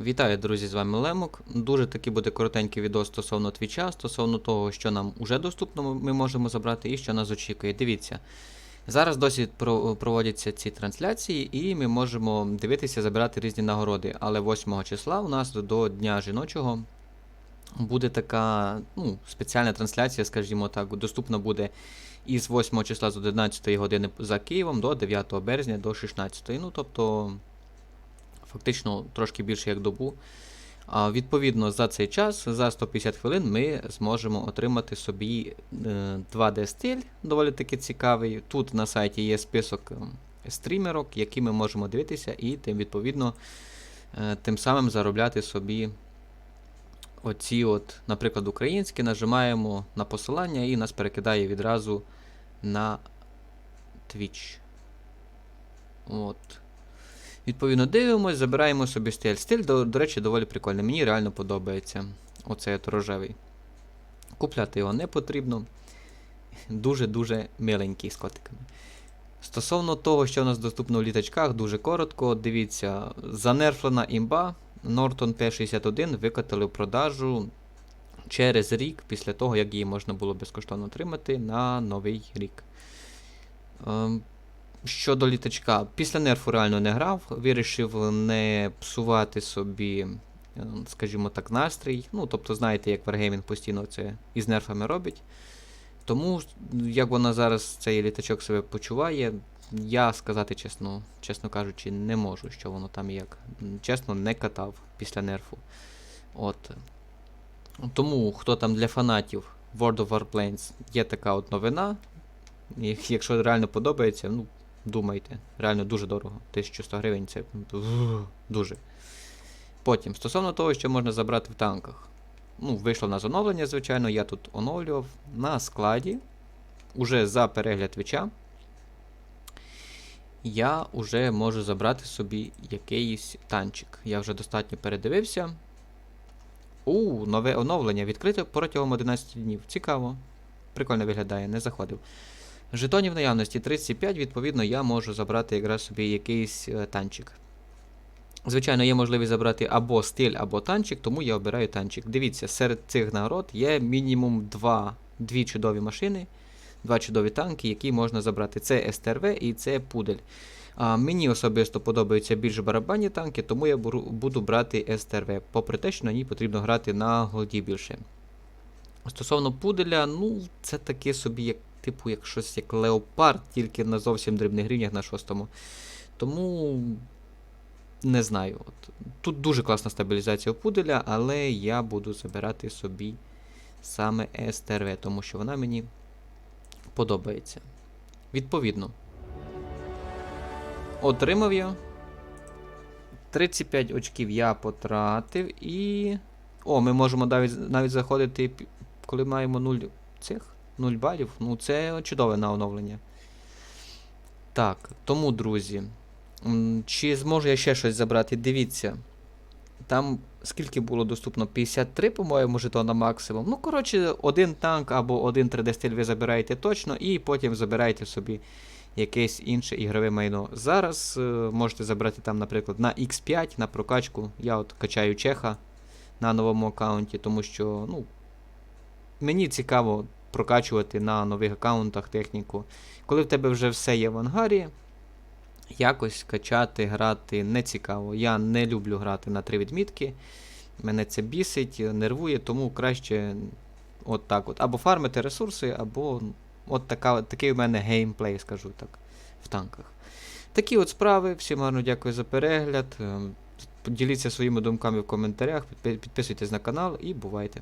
Вітаю, друзі, з вами Лемок. Дуже таки буде коротенький відео стосовно твіча, стосовно того, що нам уже доступно ми можемо забрати і що нас очікує. Дивіться. Зараз досі проводяться ці трансляції, і ми можемо дивитися, забирати різні нагороди. Але 8 числа у нас до Дня жіночого буде така ну, спеціальна трансляція, скажімо так, доступна буде із 8 числа з 11 години за Києвом до 9 березня до 16. Ну, тобто фактично трошки більше як добу. А, відповідно, за цей час, за 150 хвилин, ми зможемо отримати собі е, 2D-стиль, доволі таки цікавий. Тут на сайті є список е, стрімерок, які ми можемо дивитися, і тим, відповідно, е, тим самим заробляти собі оці, от, наприклад, українські, нажимаємо на посилання і нас перекидає відразу на Twitch. От. Відповідно, дивимось, забираємо собі стиль. Стиль, до, до речі, доволі прикольний. Мені реально подобається. Оцей от рожевий. Купляти його не потрібно. Дуже-дуже миленький з котиками. Стосовно того, що у нас доступно в літачках, дуже коротко. Дивіться, занерфлена імба Norton P61 викатили в продажу через рік після того, як її можна було безкоштовно отримати на новий рік. Щодо літачка, після нерфу реально не грав, вирішив не псувати собі, е, скажімо так, настрій. Ну, тобто, знаєте, як Wargaming постійно це із нерфами робить. Тому, як вона зараз цей літачок себе почуває, я сказати чесно, чесно кажучи, не можу, що воно там як. Чесно, не катав після нерфу. От. Тому, хто там для фанатів World of Warplanes, є така от новина. Якщо реально подобається, ну, думайте. Реально дуже дорого. 1100 гривень це дуже. Потім, стосовно того, що можна забрати в танках. Ну, вийшло на оновлення, звичайно, я тут оновлював на складі. Уже за перегляд твіча. Я вже можу забрати собі якийсь танчик. Я вже достатньо передивився. У, нове оновлення відкрите протягом 11 днів. Цікаво. Прикольно виглядає, не заходив. Жетонів наявності 35, відповідно, я можу забрати якраз собі якийсь е, танчик. Звичайно, є можливість забрати або стиль, або танчик, тому я обираю танчик. Дивіться, серед цих нагород є мінімум два, дві чудові машини, два чудові танки, які можна забрати. Це СТРВ і це Пудель. А, мені особисто подобаються більш барабанні танки, тому я буду брати СТРВ, попри те, що на ній потрібно грати на голді більше. Стосовно пуделя, ну, це таке собі, як, типу, як щось як леопард, тільки на зовсім дрібних рівнях на шостому. Тому не знаю. От. Тут дуже класна стабілізація у пуделя, але я буду забирати собі саме СТРВ, тому що вона мені подобається. Відповідно. Отримав я. 35 очків я потратив і. О, ми можемо навіть, навіть заходити, коли маємо 0 цих 0 балів. Ну, це чудове на оновлення. Так, тому, друзі. Чи зможу я ще щось забрати? Дивіться. Там скільки було доступно? 53, по-моєму, жетона максимум. Ну, коротше, один танк або один 3D-стиль ви забираєте точно, і потім забираєте собі якесь інше ігрове майно. Зараз е, можете забрати там, наприклад, на X5 на прокачку. Я от качаю Чеха на новому аккаунті, тому що ну, мені цікаво прокачувати на нових аккаунтах техніку. Коли в тебе вже все є в ангарі, якось качати, грати не цікаво. Я не люблю грати на три відмітки. Мене це бісить, нервує, тому краще от так от. Або фармити ресурси, або от така, такий у мене геймплей, скажу так, в танках. Такі от справи. Всім гарно дякую за перегляд. Поділіться своїми думками в коментарях, підписуйтесь на канал і бувайте.